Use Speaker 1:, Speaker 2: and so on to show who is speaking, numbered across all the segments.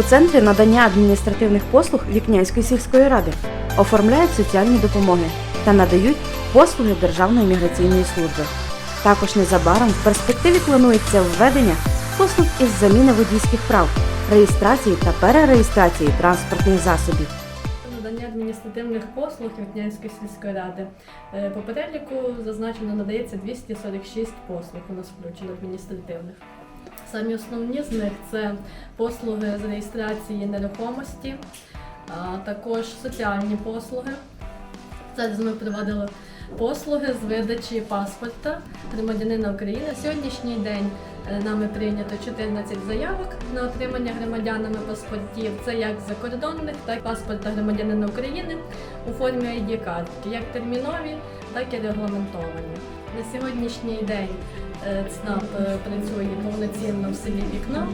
Speaker 1: У центрі надання адміністративних послуг Вікнянської сільської ради оформляють соціальні допомоги та надають послуги Державної міграційної служби. Також незабаром в перспективі планується введення послуг із заміни водійських прав, реєстрації та перереєстрації транспортних засобів.
Speaker 2: Надання адміністративних послуг Вітнянської сільської ради. Е, По переліку зазначено надається 246 послуг у нас включено адміністративних. Самі основні з них це послуги з реєстрації нерухомості, а також соціальні послуги. Зараз ми проводили послуги з видачі паспорта громадянина України. На Сьогоднішній день е, нами прийнято 14 заявок на отримання громадянами паспортів. Це як закордонних, так і паспорта громадянина України у формі ID картки, як термінові, так і регламентовані. На сьогоднішній день ЦНАП е, працює повноцінно в селі Вікно.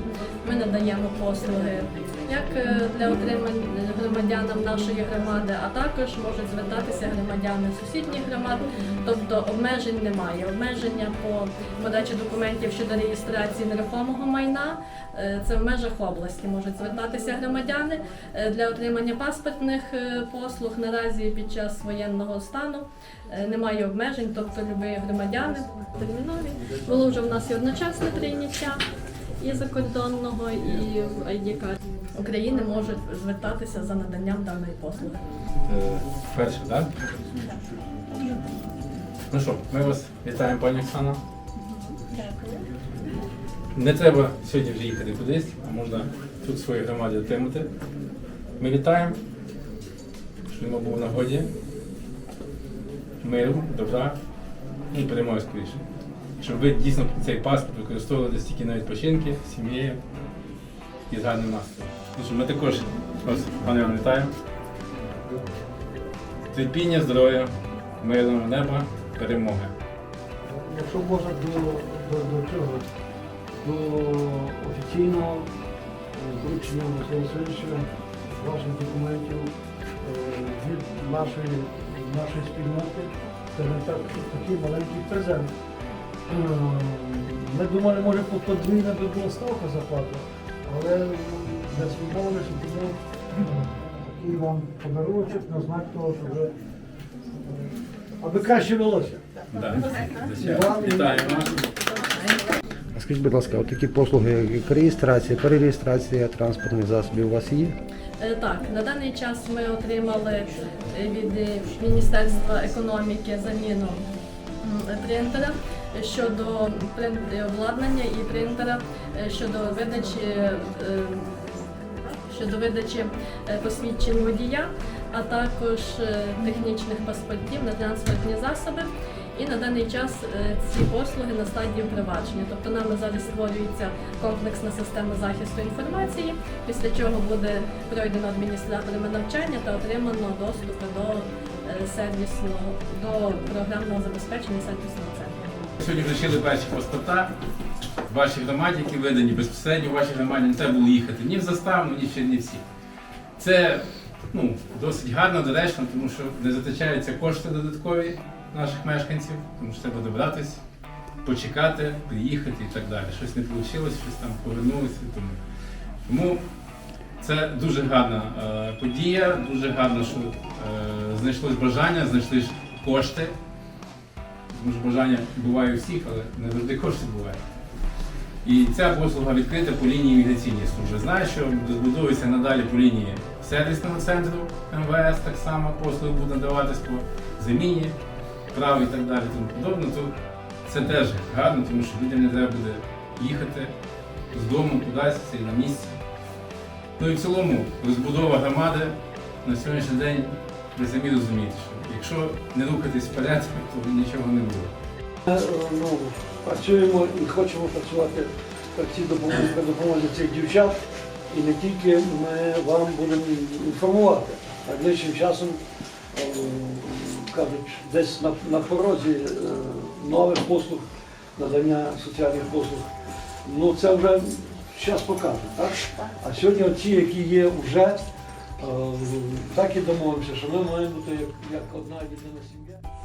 Speaker 2: Ми надаємо послуги як е, для отримання громадянам нашої громади, а також можуть звертатися громадяни сусідніх громад. Тобто обмежень немає. Обмеження по подачі документів щодо реєстрації нерухомого майна е, це в межах області можуть звертатися громадяни Е, для отримання паспортних послуг. Наразі під час воєнного стану немає обмежень, тобто любі громадяни термінові. Було вже в нас і одночасне прийняття і закордонного, і ID карт України можуть звертатися за наданням даної послуги.
Speaker 3: Е, Перше, так? Ну що, ми вас вітаємо, пані Оксана. Не треба сьогодні вже їхати кудись, а можна тут в своїй громаді отримати. Ми вітаємо, що йому був нагоді миру, добра і перемоги скоріше. Щоб ви дійсно цей паспорт використовували десь тільки на відпочинки з сім'єю і з гарним настроєм. Ну Ми також вас, пане Іван, вітаємо. Терпіння, здоров'я, мирного неба, перемоги.
Speaker 4: Якщо можна до, до, до цього, до офіційного е, вручення Миколи Васильовича ваших документів е, від нашої, нашої спільноти, скажімо так, такий маленький презент. Е, Ми думали, може по- подвійна би була ставка зарплати, але відмовилися, тому е, такий вам подарунок на знак того, що ви е, аби краще велося.
Speaker 3: Вас.
Speaker 5: А Скажіть, будь ласка, от такі послуги, як реєстрація, перереєстрація транспортних засобів у вас є?
Speaker 2: Е, Так, на даний час ми отримали е, від Міністерства економіки заміну принтера щодо прин- обладнання і принтера щодо видачі щодо видачі е, посвідчень водія, а також е, технічних паспортів на транспортні засоби. І на даний час е, ці послуги на стадії впровадження. Тобто нами зараз створюється комплексна система захисту інформації, після чого буде пройдено адміністраторами навчання та отримано доступ до сервісного до програмного забезпечення сервісного центру.
Speaker 3: Сьогодні вручили перші паспорта в вашій громаді, які видані безпосередньо в вашій громаді. Не треба було їхати ні в Заставну, ні в Чернівці. Це ну, досить гарно, доречно, тому що не затрачаються кошти додаткові наших мешканців, тому що треба добратись, почекати, приїхати і так далі. Щось не вийшло, щось там повернулося. Тому, тому це дуже гарна е, подія, дуже гарно, що е, знайшлось бажання, знайшли кошти. Тому що бажання буває у всіх, але не завжди кошти бувають. І ця послуга відкрита по лінії міграційної служби. Знаю, що розбудовується надалі по лінії сервісного центру МВС, так само послуги будуть надаватись по заміні прав і так далі, тому подобне. То це теж гарно, тому що людям не треба буде їхати з дому кудись це на місці. Ну і в цілому розбудова громади на сьогоднішній день ви самі розумієте, що якщо не рухатись вперед, то нічого не буде.
Speaker 4: Е, ну, працюємо і хочемо працювати при допомозі цих дівчат. І не тільки ми вам будемо інформувати. Найближчим часом е, кажуть, десь на, на порозі е, нових послуг, надання соціальних послуг. Ну це вже час покаже, так? А сьогодні оці, які є вже, так і домовимося, що ми маємо бути як, як одна єдина сім'я.